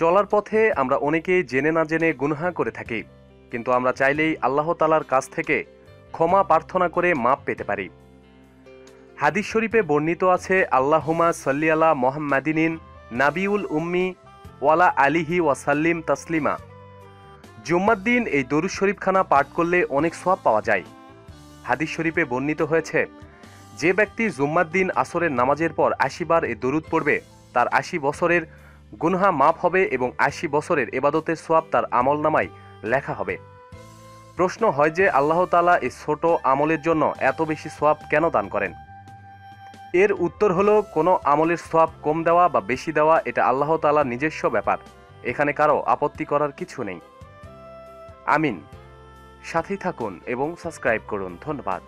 চলার পথে আমরা অনেকেই জেনে না জেনে গুনহা করে থাকি, কিন্তু আমরা চাইলেই আল্লাহ তালার কাছ থেকে ক্ষমা প্রার্থনা করে মাপ পেতে পারি। হাদিস শরীফে বর্ণিত আছে আল্লাহুমা সাল্লি আলা মোহাম্মাদিনিন নাবিউল উম্মি ওয়ালা আলিহি ওয়াসাল্লিম তাসলিমা। জুম্মার দিন এই দরুদ শরীফখানা পাঠ করলে অনেক সোয়াব পাওয়া যায়। হাদিস শরীফে বর্ণিত হয়েছে, যে ব্যক্তি জুম্মার দিন আসরের নামাজের পর আশি বার এই দরুদ পড়বে, তার আশি বছরের গুনহা মাপ হবে এবং আশি বছরের এবাদতের সোয়াব তার আমল নামায় লেখা হবে। প্রশ্ন হয় যে আল্লাহ তালা এই ছোট আমলের জন্য এত বেশি সোয়াব কেন দান করেন? এর উত্তর হলো, কোনো আমলের সোয়াব কম দেওয়া বা বেশি দেওয়া এটা আল্লাহ তালার নিজস্ব ব্যাপার। এখানে কারও আপত্তি করার কিছু নেই। আমিন। সাথেই থাকুন এবং সাবস্ক্রাইব করুন। ধন্যবাদ।